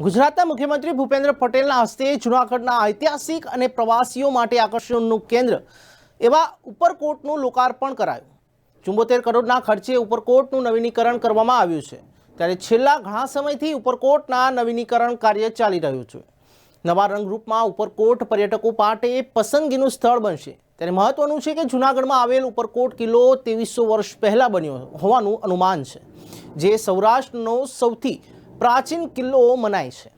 ગુજરાતના મુખ્યમંત્રી ભૂપેન્દ્ર પટેલના હસ્તે જૂનાગઢના ઐતિહાસિક અને પ્રવાસીઓ માટે આકર્ષણનું કેન્દ્ર એવા ઉપરકોટનું લોકાર્પણ કરાયું. ચુંબોતેર કરોડના ખર્ચે ઉપરકોટનું નવીનીકરણ કરવામાં આવ્યું છે. ત્યારે છેલ્લા ઘણા સમયથી ઉપરકોટના નવીનીકરણ કાર્ય ચાલી રહ્યું છે. નવા રંગરૂપમાં ઉપરકોટ પર્યટકો માટે પસંદગીનું સ્થળ બનશે. ત્યારે મહત્વનું છે કે જૂનાગઢમાં આવેલ ઉપરકોટ કિલ્લો ત્રેવીસો વર્ષ પહેલાં બન્યો હોવાનું અનુમાન છે. જે સૌરાષ્ટ્રનો સૌથી પ્રાચીન કિલ્લો મનાય છે.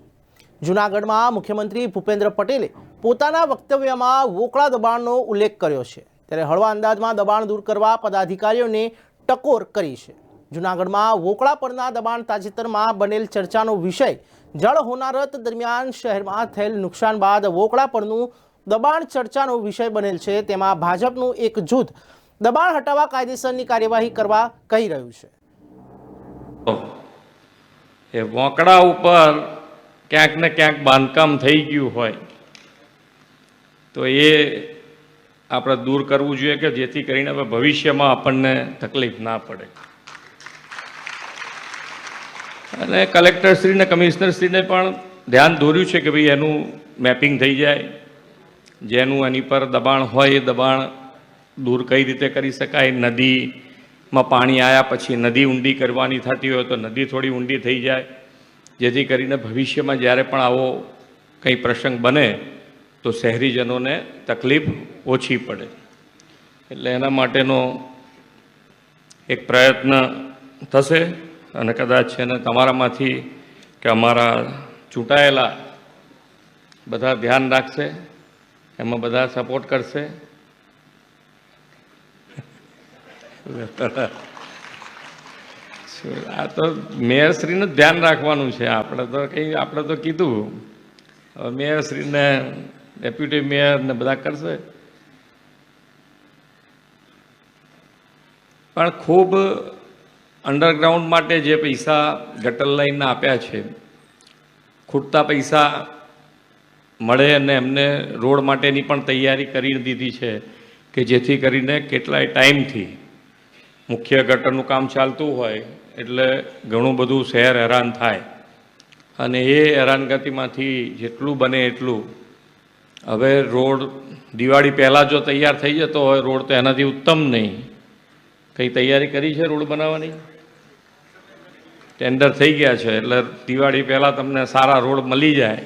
જૂનાગઢમાં મુખ્યમંત્રી ભૂપેન્દ્ર પટેલે પોતાના વક્તવ્યમાં વોકળા દબાણનો ઉલ્લેખ કર્યો છે. ત્યારે હળવા અંદાજમાં દબાણ દૂર કરવા પદાધિકારીઓને ટકોર કરી છે. જૂનાગઢમાં વોકળા પરના દબાણ તાજેતરમાં બનેલ ચર્ચાનો વિષય જળ હોનારત દરમિયાન શહેરમાં થયેલ નુકસાન બાદ વોકળા પરનું દબાણ ચર્ચાનો વિષય બનેલ છે. તેમાં ભાજપનું એક જૂથ દબાણ હટાવવા કાયદેસરની કાર્યવાહી કરવા કહી રહ્યું છે. એ વોંકડા ઉપર ક્યાંક ને ક્યાંક બાંધકામ થઈ ગયું હોય, તો એ આપણે દૂર કરવું જોઈએ કે જેથી કરીને હવે ભવિષ્યમાં આપણને તકલીફ ના પડે. અને કલેક્ટરશ્રીને, કમિશનરશ્રીને પણ ધ્યાન દોર્યું છે કે ભાઈ એનું મેપિંગ થઈ જાય. જેનું એની પર દબાણ હોય એ દબાણ દૂર કઈ રીતે કરી શકાય નદીમાં પાણી આવ્યા પછી નદી ઊંડી કરવાની થતી હોય તો નદી થોડી ઊંડી થઈ જાય. જેથી કરીને ભવિષ્યમાં જ્યારે પણ આવો કંઈ પ્રસંગ બને તો શહેરીજનોને તકલીફ ઓછી પડે. એટલે એના માટેનો એક પ્રયત્ન થશે અને કદાચ છે ને તમારામાંથી કે અમારા ચૂંટાયેલા બધા ધ્યાન રાખશે, એમાં બધા સપોર્ટ કરશે. આ તો મેયરશ્રીનું ધ્યાન રાખવાનું છે. આપણે તો કંઈ, આપણે તો કીધું. હવે મેયરશ્રીને ડેપ્યુટી મેયર ને બધા કરશે. પણ ખૂબ અંડરગ્રાઉન્ડ માટે જે પૈસા ગટર લાઈનના આપ્યા છે, ખૂટતા પૈસા મળે અને એમને રોડ માટેની પણ તૈયારી કરી દીધી છે કે જેથી કરીને કેટલાય ટાઈમથી મુખ્ય ગટરનું કામ ચાલતું હોય એટલે ઘણું બધું શહેર હેરાન થાય. અને એ હેરાનગતિમાંથી જેટલું બને એટલું. હવે રોડ, દિવાળી પહેલાં જો તૈયાર થઈ જતો હોય, રોડ તો એનાથી ઉત્તમ નહીં. કંઈ તૈયારી કરી છે રોડ બનાવવાની? ટેન્ડર થઈ ગયા છે, એટલે દિવાળી પહેલાં તમને સારા રોડ મળી જાય.